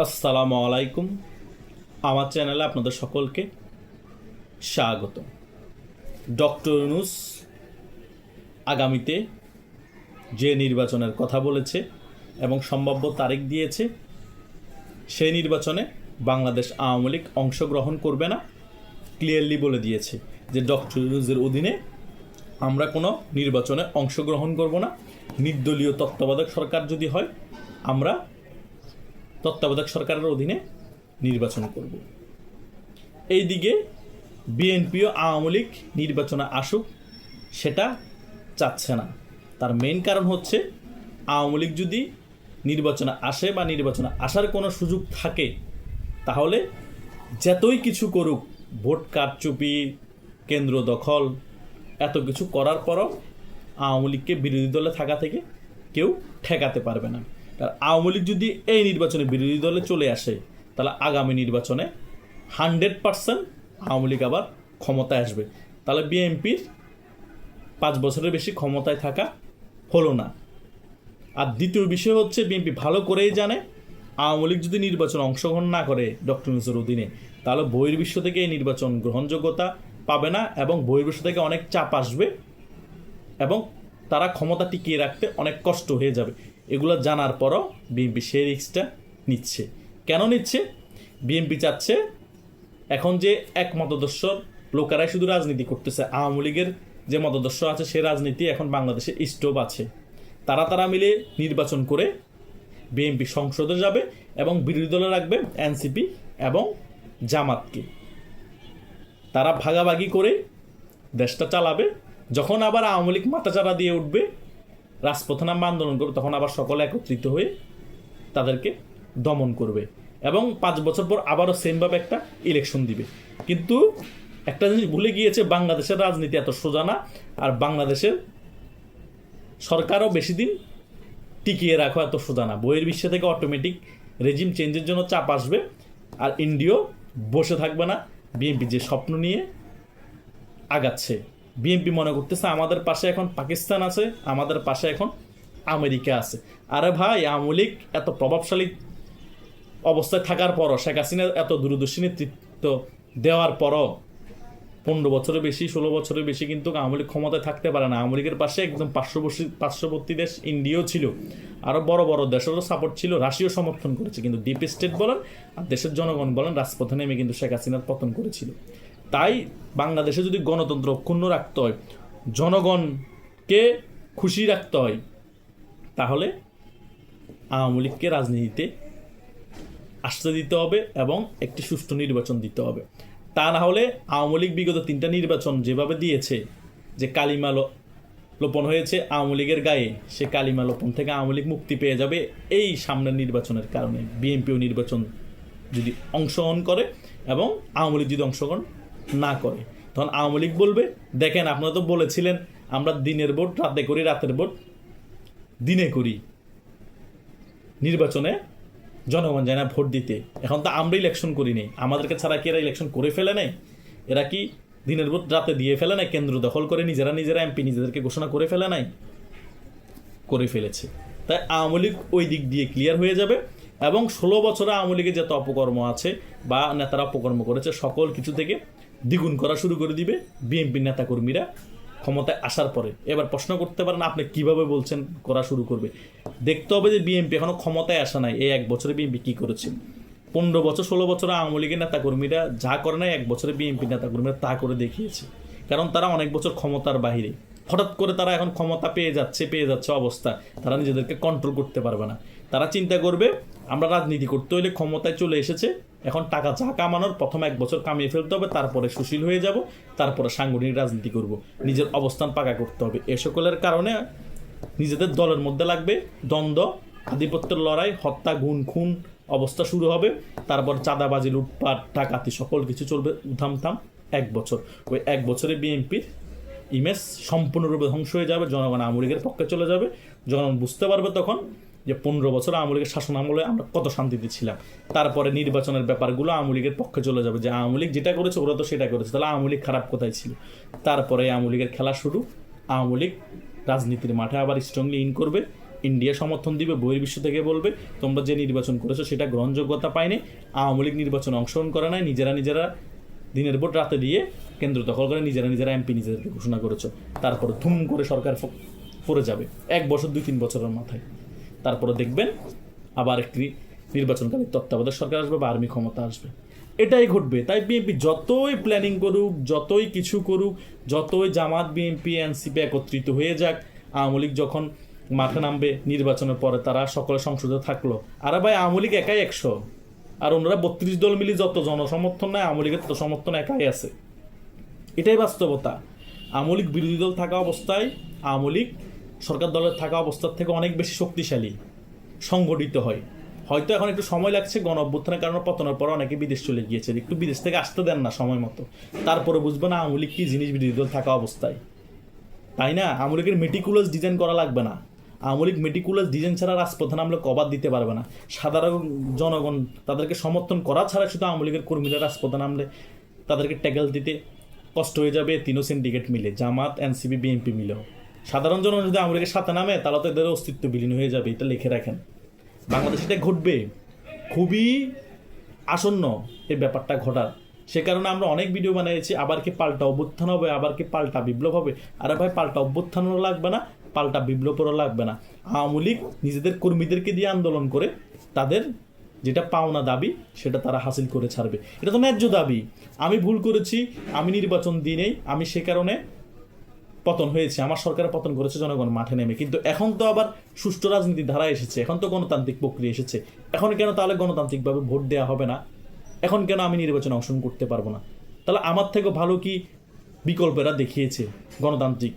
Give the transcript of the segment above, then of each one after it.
আসসালামু আলাইকুম। আমার চ্যানেলে আপনাদের সকলকে স্বাগত। ডক্টর ইউনুস আগামীতে যে নির্বাচনের কথা বলেছে এবং সম্ভাব্য তারিখ দিয়েছে, সেই নির্বাচনে বাংলাদেশ আওয়ামী লীগ অংশগ্রহণ করবে না, ক্লিয়ারলি বলে দিয়েছে যে ডক্টর ইউনুসের অধীনে আমরা কোনো নির্বাচনে অংশগ্রহণ করব না। নির্দলীয় তত্ত্বাবধায়ক সরকার যদি হয়, আমরা তত্ত্বাবধায়ক সরকারের অধীনে নির্বাচন করব। এইদিকে বিএনপি ও আওয়ামী লীগ নির্বাচনে আসুক, সেটা চাচ্ছে না। তার মেন কারণ হচ্ছে, আওয়ামী লীগ যদি নির্বাচনে আসে বা নির্বাচনে আসার কোনো সুযোগ থাকে, তাহলে যতই কিছু করুক, ভোট কারচুপি, কেন্দ্র দখল, এত কিছু করার পরও আওয়ামী লীগকে বিরোধী দলে থাকা থেকে কেউ ঠেকাতে পারবে না। কারণ আওয়ামী লীগ যদি এই নির্বাচনে বিরোধী দলে চলে আসে, তাহলে আগামী নির্বাচনে হান্ড্রেড পার্সেন্ট আওয়ামী লীগ আবার ক্ষমতায় আসবে। তাহলে বিএনপির পাঁচ বছরের বেশি ক্ষমতায় থাকা হলো না। আর দ্বিতীয় বিষয় হচ্ছে, বিএনপি ভালো করেই জানে, আওয়ামী লীগ যদি নির্বাচনে অংশগ্রহণ না করে ডক্টর ইউনুসের অধীনে তাহলে বহির্বিশ্ব থেকে এই নির্বাচন গ্রহণযোগ্যতা পাবে না এবং বহির্বিশ্ব থেকে অনেক চাপ আসবে এবং তারা ক্ষমতা টিকিয়ে রাখতে অনেক কষ্ট হয়ে যাবে। এগুলো জানার পরও বিএনপি সেই রিক্সটা নিচ্ছে। কেন নিচ্ছে? বিএনপি চাচ্ছে এখন যে এক মতদর্শর লোকেরাই শুধু রাজনীতি করতেছে, আওয়ামী লীগের যে মতদর্শ আছে সে রাজনীতি এখন বাংলাদেশে স্টোভ আছে। তারা তারা মিলে নির্বাচন করে বিএনপি সংসদে যাবে এবং বিরোধী দলে রাখবে এনসিপি এবং জামাতকে। তারা ভাগাভাগি করে দেশটা চালাবে, যখন আবার আওয়ামী লীগ মাথাচাড়া দিয়ে উঠবে রাজপথে নামবে, আন্দোলন করবে, তখন আবার সকলে একত্রিত হয়ে তাদেরকে দমন করবে। এবং পাঁচ বছর পর আবারও সেমভাবে একটা ইলেকশন দিবে। কিন্তু একটা জিনিস ভুলে গিয়েছে, বাংলাদেশের রাজনীতি এত সোজা না, আর বাংলাদেশের সরকারও বেশি দিন টিকিয়ে রাখা এত সোজা না। বইয়ের বিশ্ব থেকে অটোমেটিক রেজিম চেঞ্জের জন্য চাপ আসবে, আর ইন্ডিয়াও বসে থাকবে না। বিএনপি যে স্বপ্ন নিয়ে আগাচ্ছে। বিএনপি মনে করতেছে, আমাদের পাশে এখন পাকিস্তান আছে, আমাদের পাশে এখন আমেরিকা আছে। আরে ভাই, আওয়ামী লীগ এত প্রভাবশালী অবস্থায় থাকার পরও, শেখ হাসিনা এত দূরদর্শী নেতৃত্ব দেওয়ার পরও পনেরো বছরের বেশি, ষোলো বছরের বেশি কিন্তু আওয়ামী লীগ ক্ষমতায় থাকতে পারে না। আওয়ামী লীগের পাশে একদম পার্শ্ববর্তী পার্শ্ববর্তী দেশ ইন্ডিয়াও ছিল। আরও বড় বড় দেশেরও সাপোর্ট ছিল, রাশিয়াও সমর্থন করেছে। কিন্তু ডিপ স্টেট বলেন আর দেশের জনগণ বলেন, রাজপথে নেমে কিন্তু শেখ হাসিনার পতন করেছিল। তাই বাংলাদেশে যদি গণতন্ত্র অক্ষুণ্ণ রাখতে হয়, জনগণকে খুশি রাখতে হয়, তাহলে আওয়ামী লীগকে রাজনীতিতে আসতে দিতে হবে এবং একটি সুষ্ঠু নির্বাচন দিতে হবে। তা না হলে আওয়ামী লীগ বিগত তিনটা নির্বাচন যেভাবে দিয়েছে, যে কালিমা লোপন হয়েছে আওয়ামী লীগের গায়ে, সে কালিমা লোপন থেকে আওয়ামী লীগ মুক্তি পেয়ে যাবে এই সামনের নির্বাচনের কারণে। বিএনপিও নির্বাচন যদি অংশগ্রহণ করে এবং আওয়ামী লীগ যদি অংশগ্রহণ না করে। তখন আওয়ামী লীগ বলবে, দেখেন, আপনারা তো বলেছিলেন, আমরা দিনের ভোট, রাতে করি, রাতের ভোট, দিনে করি। নির্বাচনে জনগণ যায় না ভোট দিতে। এখন তো আমরা ইলেকশন করিনি আমাদেরকে ছাড়া কি এরা ইলেকশন করে ফেলে নেই? এরা কি দিনের ভোট, রাতে দিয়ে ফেলে নাই? কেন্দ্র দখল করে নিজেরা নিজেরা এমপি নিজেদেরকে ঘোষণা করে ফেলে নাই? করে ফেলেছে। তাই আওয়ামী লীগ ওই দিক দিয়ে ক্লিয়ার হয়ে যাবে এবং ষোলো বছরে আওয়ামী লীগের যত অপকর্ম আছে বা নেতারা অপকর্ম করেছে, সকল কিছু থেকে দ্বিগুণ করা শুরু করে দিবে। বিএনপি নেতাকর্মীরা ক্ষমতায় আসার পরে। এবার প্রশ্ন করতে পারেন, আপনি কীভাবে বলছেন করা শুরু করবে? দেখতে হবে যে বিএনপি এখনও ক্ষমতায় আসা নাই। এই এক বছরে বিএনপি কী করেছে? পনেরো বছর, ষোলো বছর আওয়ামী লীগের নেতাকর্মীরা যা করে নাই, এক বছরে বিএনপি নেতাকর্মীরা তা করে দেখিয়েছে। কারণ তারা অনেক বছর ক্ষমতার বাহিরে। হঠাৎ করে তারা এখন ক্ষমতা পেয়ে যাচ্ছে পেয়ে যাচ্ছে অবস্থা। তারা নিজেদেরকে কন্ট্রোল করতে পারবে না। তারা চিন্তা করবে আমরা রাজনীতি করতে হলে ক্ষমতায় চলে এসেছে, এখন টাকা যা কামানোর প্রথম এক বছর কামিয়ে ফেলতে হবে, তারপরে সুশীল হয়ে যাব, তারপরে সাংগঠনিক রাজনীতি করব। নিজের অবস্থান পাকা করতে হবে। এ সকলের কারণে নিজেদের দলের মধ্যে লাগবে দ্বন্দ্ব, আধিপত্যের লড়াই, হত্যা গুণ খুন অবস্থা শুরু হবে, তারপর চাঁদাবাজি, লুটপাট, ডাকাতি, সকল কিছু চলবে উধামথাম এক বছর। ওই এক বছরে বিএনপির ইমেজ সম্পূর্ণরূপে ধ্বংস হয়ে যাবে, জনগণ লীগের পক্ষে চলে যাবে, জনগণ বুঝতে পারবে তখন যে পনেরো বছর আওয়ামী লীগের শাসন আমলে আমরা কত শান্তিতে ছিলাম। তারপরে নির্বাচনের ব্যাপারগুলো আওয়ামী লীগের পক্ষে চলে যাবে যে আওয়ামী লীগ যেটা করেছে ওরা তো সেটা করেছে, তাহলে আওয়ামী লীগ খারাপ কোথায় ছিল? তারপরে আওয়ামী লীগের খেলা শুরু, আওয়ামী লীগ রাজনীতির মাঠে আবার স্ট্রংলি ইন করবে ইন্ডিয়া সমর্থন দিবে বহির্বিশ্ব থেকে বলবে, তোমরা যে নির্বাচন করেছ সেটা গ্রহণযোগ্যতা পায়নি, আওয়ামী লীগ নির্বাচনে অংশগ্রহণ করে নাই, নিজেরা নিজেরা দিনের ভোট রাতে দিয়ে কেন্দ্র দখল করে নিজেরা নিজেরা এমপি নিজেদেরকে ঘোষণা করেছ। তারপরে ধুম করে সরকার পড়ে যাবে, এক বছর দুই তিন বছরের মাথায়। তারপরে দেখবেন আবার একটি নির্বাচনকালীন তত্ত্বাবধায়ক সরকার আসবে বা আর্মি ক্ষমতা আসবে। এটাই ঘটবে। তাই বিএনপি যতই প্ল্যানিং করুক, যতই কিছু করুক, যতই জামাত বিএনপি এনসিপি একত্রিত হয়ে যাক, আওয়ামী লীগ যখন মাঠে নামবে নির্বাচনের পরে তারা সকলে সংসদে থাকল। আরে ভাই, আওয়ামী লীগ একাই একশো। আর ওনারা বত্রিশ দল মিলে যত জনসমর্থন নেয়, আওয়ামী লীগের তত সমর্থন একাই আছে। এটাই বাস্তবতা। আওয়ামী লীগ বিরোধী দল থাকা অবস্থায় আওয়ামী লীগ সরকার দলের থাকা অবস্থার থেকে অনেক বেশি শক্তিশালী, সংগঠিত হয়। হয়তো এখন একটু সময় লাগছে গণ অভ্যুত্থানের কারণে পতনের পর অনেকে বিদেশ চলে গিয়েছে একটু বিদেশ থেকে আসতে দেন না সময় মতো। তারপরে বুঝবে না আওয়ামী লীগ কি জিনিস বিরোধী দল থাকা অবস্থায়। তাই না? আওয়ামী লীগের মেটিকুলাস ডিজাইন করা লাগবে না। আওয়ামী লীগ মেটিকুলাস ডিজাইন ছাড়া রাজপথে নামলে কবাদ দিতে পারবে না। সাধারণ জনগণ তাদেরকে সমর্থন করা ছাড়া শুধু আওয়ামী লীগের কর্মীরা রাজপথে নামলে তাদেরকে ট্যাগেল দিতে কষ্ট হয়ে যাবে, তিনও সিন্ডিকেট মিলে, জামাত, এনসিপি, বিএনপি মিলেও। সাধারণ জনগণ যদি আওয়ামী সাথে নামে, তাহলে তো এদের অস্তিত্ব বিলীন হয়ে যাবে, এটা লিখে রাখেন। বাংলাদেশে এটা ঘটবে। খুবই আসন্ন এই ব্যাপারটা ঘটার। সে কারণে আমরা অনেক ভিডিও বানিয়েছি, আবার কি পাল্টা অভ্যুত্থান হবে, আবার কি পাল্টা বিপ্লব হবে। আরে ভাই, পাল্টা অভ্যুত্থানও লাগবে না, পাল্টা বিপ্লবেরও লাগবে না। আওয়ামী লীগ নিজেদের কর্মীদেরকে দিয়ে আন্দোলন করে, তাদের যেটা পাওনা দাবি, সেটা তারা হাসিল করে ছাড়বে। এটা তো ন্যায্য দাবি। আমি ভুল করেছি, আমি নির্বাচন দিনেই আমি সে কারণে পতন হয়েছে, আমার সরকারের পতন করেছে জনগণ মাঠে নেমে। কিন্তু এখন তো আবার সুষ্ঠু রাজনীতির ধারা এসেছে, এখন তো গণতান্ত্রিক প্রক্রিয়া এসেছে। এখন কেন তাহলে গণতান্ত্রিকভাবে ভোট দেওয়া হবে না? এখন কেন আমি নির্বাচনে অংশগ্রহণ করতে পারব না? তাহলে আমার থেকে ভালো কি বিকল্পেরা দেখিয়েছে গণতান্ত্রিক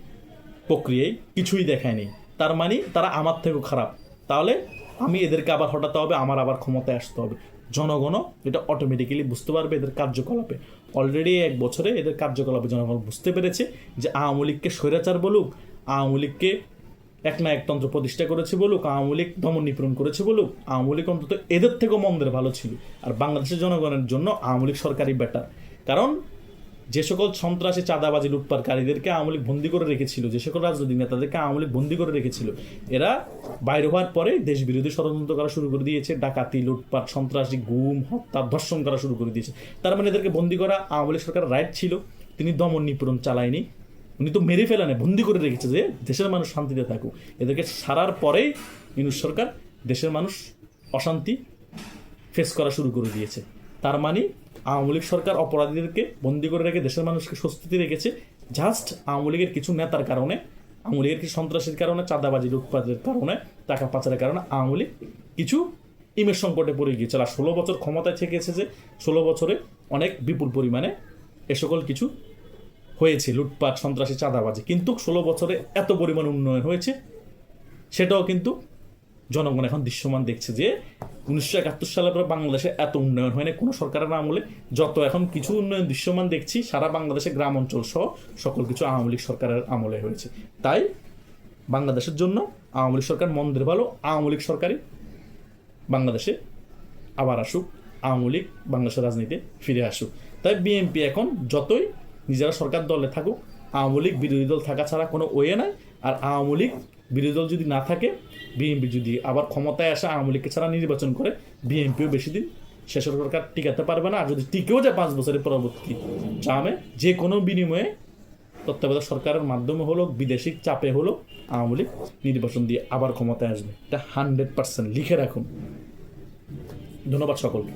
প্রক্রিয়ায়? কিছুই দেখায়নি। তার মানে তারা আমার থেকেও খারাপ। তাহলে আমি এদেরকে আবার হটাতে হবে, আমার আবার ক্ষমতায় আসতে হবে। জনগণও এটা অটোমেটিক্যালি বুঝতে পারবে এদের কার্যকলাপে। অলরেডি এক বছরে এদের কার্যকলাপে জনগণ বুঝতে পেরেছে যে আওয়ামী লীগকে স্বৈরাচার বলুক, আওয়ামী লীগকে এক না একতন্ত্র প্রতিষ্ঠা করেছে বলুক, আওয়ামী লীগ দমন নিপূরণ করেছে বলুক, আওয়ামী লীগ অন্তত এদের থেকেও মন্দের ভালো ছিল। আর বাংলাদেশের জনগণের জন্য আওয়ামী লীগ সরকারই বেটার কারণ যে সকল সন্ত্রাসী, চাঁদাবাজি, লুটপাটকারীদেরকে আওয়ামী লীগ বন্দি করে রেখেছিল, যে সকল রাজনৈতিক নেতাদেরকে আওয়ামী লীগ বন্দি করে রেখেছিল, এরা বাইরে হওয়ার পরে দেশ বিরোধী ষড়যন্ত্র করা শুরু করে দিয়েছে, ডাকাতি, লুটপাট, সন্ত্রাসী, গুম, হত্যা, ধর্ষণ করা শুরু করে দিয়েছে। তার মানে এদেরকে বন্দি করা আওয়ামী লীগ সরকার রাইট ছিল, তিনি দমন নিপীড়ন চালায়নি, উনি তো মেরে ফেলানে, বন্দি করে রেখেছে যে দেশের মানুষ শান্তিতে থাকুক। এদেরকে সারার পরেই মিনুস সরকার দেশের মানুষ অশান্তি ফেস করা শুরু করে দিয়েছে। তার মানে আওয়ামী লীগ সরকার অপরাধীদেরকে বন্দি করে রেখে দেশের মানুষকে স্বস্তিতে রেখেছে। জাস্ট আওয়ামী লীগের কিছু নেতার কারণে, আওয়ামী লীগের কিছু সন্ত্রাসীর কারণে চাঁদাবাজি লুটপাটের কারণে, টাকা পাচারের কারণে আওয়ামী লীগ কিছু ইমেজ সংকটে পড়ে গিয়েছিল আর ষোলো বছর ক্ষমতায় থেকে এসেছে ষোলো বছরে অনেক বিপুল পরিমাণে এ সকল কিছু হয়েছে, লুটপাট, সন্ত্রাসী, চাঁদাবাজি। কিন্তু ষোলো বছরে এত পরিমাণ উন্নয়ন হয়েছে, সেটাও কিন্তু জনগণ এখন দৃশ্যমান দেখছে যে উনিশশো একাত্তর সালের পরে বাংলাদেশে এত উন্নয়ন হয়নি কোনো সরকারের আমলে যত এখন কিছু উন্নয়ন দৃশ্যমান দেখছি, সারা বাংলাদেশে গ্রাম অঞ্চল সহ সকল কিছু আওয়ামী লীগ সরকারের আমলে হয়েছে। তাই বাংলাদেশের জন্য আওয়ামী লীগ সরকার মন্দের ভালো, আওয়ামী লীগ সরকারই বাংলাদেশে আবার আসুক, আওয়ামী লীগ বাংলাদেশের রাজনীতিতে ফিরে আসুক। তাই বিএনপি এখন যতই নিজেরা সরকার দলে থাকুক, আওয়ামী লীগ বিরোধী দল থাকা ছাড়া কোনো ওয়ে নাই। আর আওয়ামী লীগ বিরোধী দল যদি না থাকে বিএনপি যদি আবার ক্ষমতায় আসে, আওয়ামী লীগকে ছাড়া নির্বাচন করে বিএনপিও বেশি দিন সে সরকার টিকাতে পারবে না। আর যদি টিকেও যায় পাঁচ বছরের পরবর্তী ট্রামে যে কোনো বিনিময়ে তত্ত্বাবধায়ক সরকারের মাধ্যমে হলো, বিদেশি চাপে হলো আওয়ামী লীগ নির্বাচন দিয়ে আবার ক্ষমতায় আসবে। এটা হান্ড্রেড পার্সেন্ট লিখে রাখুন। ধন্যবাদ সকলকে।